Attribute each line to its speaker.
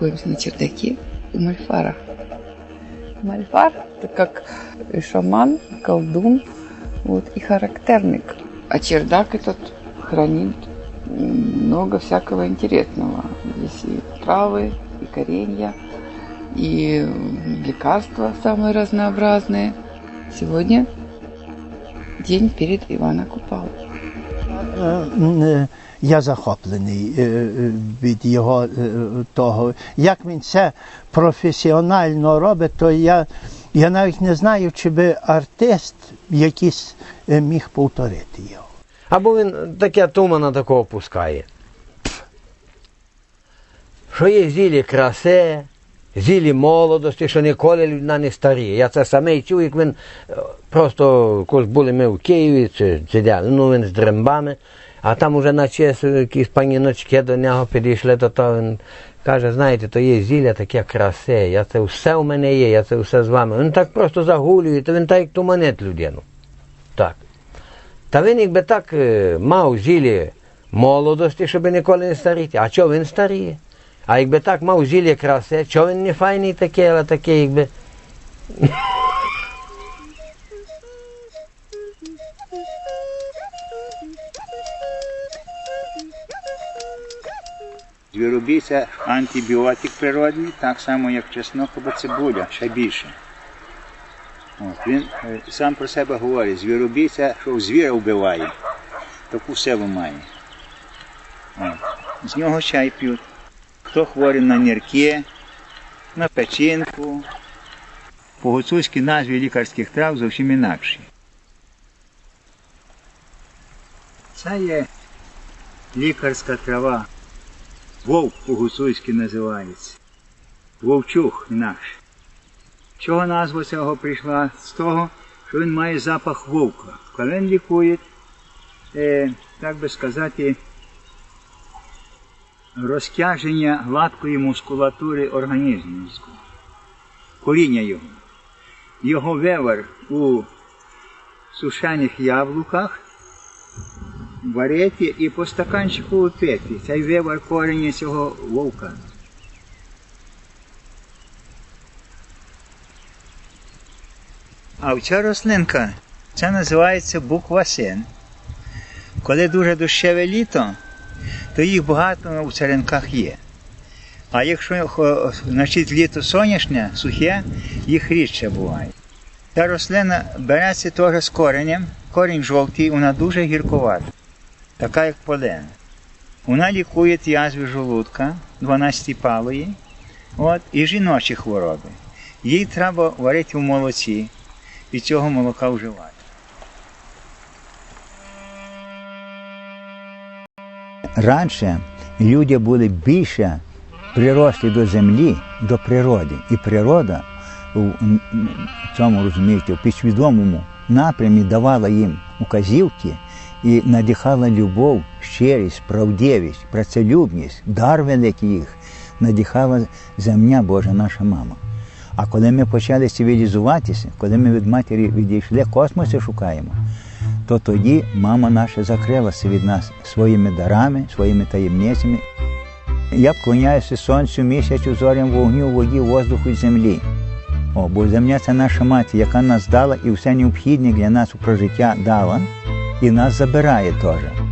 Speaker 1: Находимся на чердаке у Мальфара. Мальфар – это как шаман, колдун вот, и характерник. А чердак этот хранит много всякого интересного. Здесь и травы, и коренья, и лекарства самые разнообразные. Сегодня день перед Ивана Купала.
Speaker 2: Е, Я захоплений е, е, від його е, того. Як він це професіонально робить, то я, я навіть не знаю, чи би артист якийсь е, міг повторити його.
Speaker 3: Або він таке тумана такого пускає. Що є зілі краси, зілі молодості, що ніколи людина не старіє. Я це саме чув, як він е, просто коли були ми в Києві, чи сидяли, ну він з дрембами, а там уже на честь якісь паніночки до нього підійшли, то, то він каже, знаєте, то є зілля таке красе, я це все у мене є, я це все з вами. Він так просто загулює, то він так як туманить людину. Так. Та він якби так е, мав зілі молодості, щоб ніколи не старіти. А чого він старіє? А якби так мав зілі краси, чого він не файний такий, але такий якби.
Speaker 4: Це антибіотик природний, так само як чеснок або цибуля, ще більше. От, він е, сам про себе говорить, звіробій це що звіра вбиває, таку силу має. От. З нього чай п'ють. Хто хворий на нірки, на печінку. По гуцульській назві лікарських трав зовсім інакші. Це є лікарська трава. Вовк по-гуцульськи називається. Вовчух інакше. Чого назва цього прийшла? З того, що він має запах вовка. Коли він лікує, е, так би сказати, розтяження гладкої мускулатури організму. Коріння його. Його вивар у сушених яблуках варити і по стаканчику пити. Цей вивар корення цього вовка. А ця рослинка, це називається буквасин. Коли дуже дощеве літо, то їх багато у царинках є. А якщо хо- значить, літо сонячне, сухе, їх рідше буває. Ця рослина береться теж з коренем, корінь жовтий, вона дуже гіркувата, така як полен. Вона лікує язви желудка, 12-палої, от, і жіночі хвороби. Їй треба варити в молоці, і цього молока вживати.
Speaker 5: Раніше люди були більше приросли до землі, до природи. І природа у цьому розумієте, в підсвідомому напрямі давала їм указівки і надихала любов, щирість, правдивість, працелюбність, дар великий їх, надихала земля Божа наша мама. А коли ми почали цивілізуватися, коли ми від матері відійшли, космоси шукаємо, то тоді мама наша закрилася від нас своїми дарами, своїми таємницями. Я вклоняюся сонцю, місяцю, зорям, вогню, воді, воздуху і землі. О, бо земля це наша мати, яка нас дала і все необхідне для нас у прожиття дала, і нас забирає теж.